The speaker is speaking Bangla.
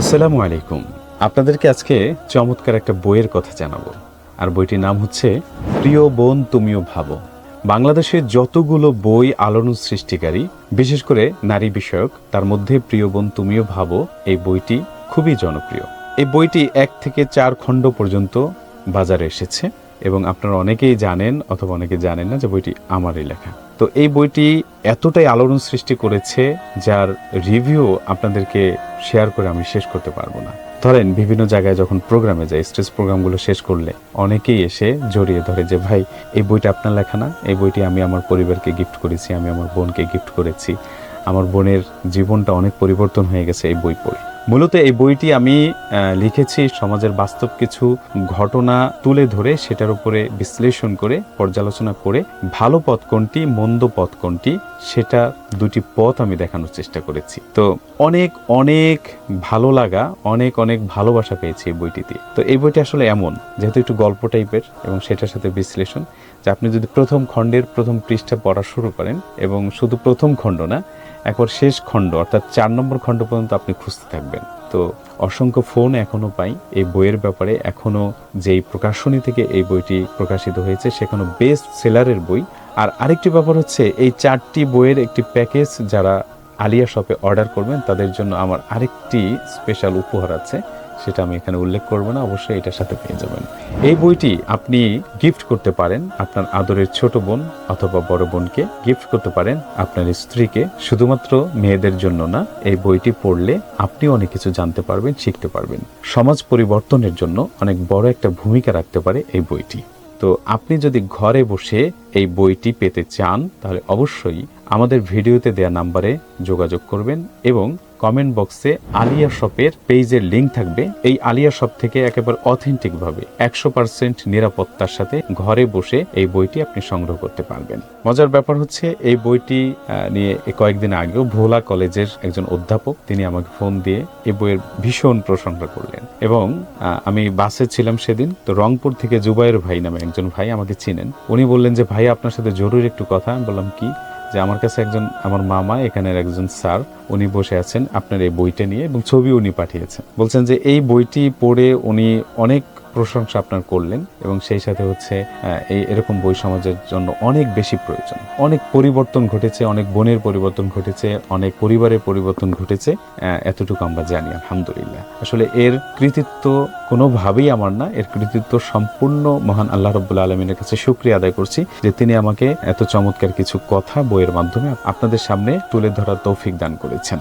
আসসালামু আলাইকুম। আপনাদেরকে আজকে চমৎকার একটা বইয়ের কথা জানাব। আর বইটির নাম হচ্ছে প্রিয় বোন, তুমিও ভাবো। বাংলাদেশের যতগুলো বই আলোড়ন সৃষ্টিকারী, বিশেষ করে নারী বিষয়ক, তার মধ্যে প্রিয় বোন, তুমিও ভাবো, এই বইটি খুবই জনপ্রিয়। এই বইটি এক থেকে চার খণ্ড পর্যন্ত বাজারে এসেছে, এবং আপনারা অনেকেই জানেন অথবা অনেকে জানেন না যে বইটি আমারই লেখা। তো এই বইটি এতটাই আলোড়ন সৃষ্টি করেছে, যার রিভিউ আপনাদেরকে শেয়ার করে আমি শেষ করতে পারব না। ধরেন, বিভিন্ন জায়গায় যখন প্রোগ্রামে যাই স্টেজ প্রোগ্রামগুলো শেষ করলে অনেকেই এসে জড়িয়ে ধরে যে, ভাই, এই বইটা আপনার লেখা না? এই বইটি আমি আমার পরিবারকে গিফট করেছি, আমি আমার বোনকে গিফট করেছি। আমার বোনের জীবনটা অনেক পরিবর্তন হয়ে গেছে এই বই পড়ে। মূলত এই বইটি আমি লিখেছি সমাজের বাস্তব কিছু ঘটনা তুলে ধরে সেটার উপরে বিশ্লেষণ করে, পর্যালোচনা করে, ভালো পথ কোনটি, মন্দ পথ কোনটি, সেটা দুটি পথ আমি দেখানোর চেষ্টা করেছি। তো অনেক অনেক ভালো লাগা, অনেক অনেক ভালোবাসা পেয়েছি এই বইটিতে। তো এই বইটি আসলে এমন, যেহেতু একটু গল্প টাইপের এবং সেটার সাথে বিশ্লেষণ, যে আপনি যদি প্রথম খণ্ডের প্রথম পৃষ্ঠা পড়া শুরু করেন এবং শুধু প্রথম খণ্ড না একবার শেষ খণ্ড, অর্থাৎ চার নম্বর খণ্ড পর্যন্ত আপনি খুঁজতে থাকবেন। তো অসংখ্য ফোন এখনও পাই, এই বইয়ের ব্যাপারে এখনও যেই প্রকাশনী থেকে এই বইটি প্রকাশিত হয়েছে সেখানে বেস্ট সেলারের বই। আর আরেকটি ব্যাপার হচ্ছে, এই চারটি বইয়ের একটি প্যাকেজ যারা আলিয়া শপে অর্ডার করবেন, তাদের জন্য আমার আরেকটি স্পেশাল উপহার আছে। সেটা আমি এখানে উল্লেখ করব না, অবশ্যই এটার সাথে পেয়ে যাবেন। এই বইটি আপনি গিফট করতে পারেন আপনার আদরের ছোট বোন অথবা বড় বোনকে গিফট করতে পারেন আপনার স্ত্রীকে, শুধুমাত্র মেয়েদের জন্য না, এই বইটি পড়লে আপনি অনেক কিছু জানতে পারবেন, শিখতে পারবেন। সমাজ পরিবর্তনের জন্য অনেক বড় একটা ভূমিকা রাখতে পারে এই বইটি। তো আপনি যদি ঘরে বসে এই বইটি পেতে চান, তাহলে অবশ্যই আমাদের ভিডিওতে দেওয়া নাম্বারে যোগাযোগ করবেন এবং কমেন্ট বক্সে আলিয়া শপের পেজের লিঙ্ক থাকবে। এই আলিয়া শপ থেকে একেবারে অথেন্টিক ভাবে একশো পার্সেন্ট নিরাপত্তার সাথে ঘরে বসে এই বইটি আপনি সংগ্রহ করতে পারবেন। মজার ব্যাপার হচ্ছে এই বইটি নিয়ে কয়েকদিন আগেও ভোলা কলেজের একজন অধ্যাপক তিনি আমাকে ফোন দিয়ে এই বইয়ের ভীষণ প্রশংসা করলেন। এবং আমি বাসে ছিলাম সেদিন, তো রংপুর থেকে জুবাইর ভাই নামে একজন ভাই আমাকে চিনেন। উনি বললেন যে ভাই আপনার সাথে জরুরি একটু কথা। আমি বললাম, কি? যে আমার কাছে একজন, আমার মামা এখানের একজন স্যার, উনি বসে আছেন আপনার এই বইটা নিয়ে এবং ছবি উনি পাঠিয়েছেন। বলছেন যে এই বইটি পড়ে উনি অনেক প্রশংসা আপনার করলেন এবং সেই সাথে হচ্ছে এই এরকম বই সমাজের জন্য অনেক বেশি প্রয়োজন। অনেক পরিবর্তন ঘটেছে, অনেক বোনের পরিবর্তন ঘটেছে, অনেক পরিবারের পরিবর্তন ঘটেছে এতটুকু আমরা জানি, আলহামদুলিল্লাহ। আসলে এর কৃতিত্ব কোনোভাবেই আমার না, এর কৃতিত্ব সম্পূর্ণ মহান আল্লাহ রব্বুল আলমিনের কাছে শুক্রিয়া আদায় করছি যে তিনি আমাকে এত চমৎকার কিছু কথা বইয়ের মাধ্যমে আপনাদের সামনে তুলে ধরার তৌফিক দান করেছেন।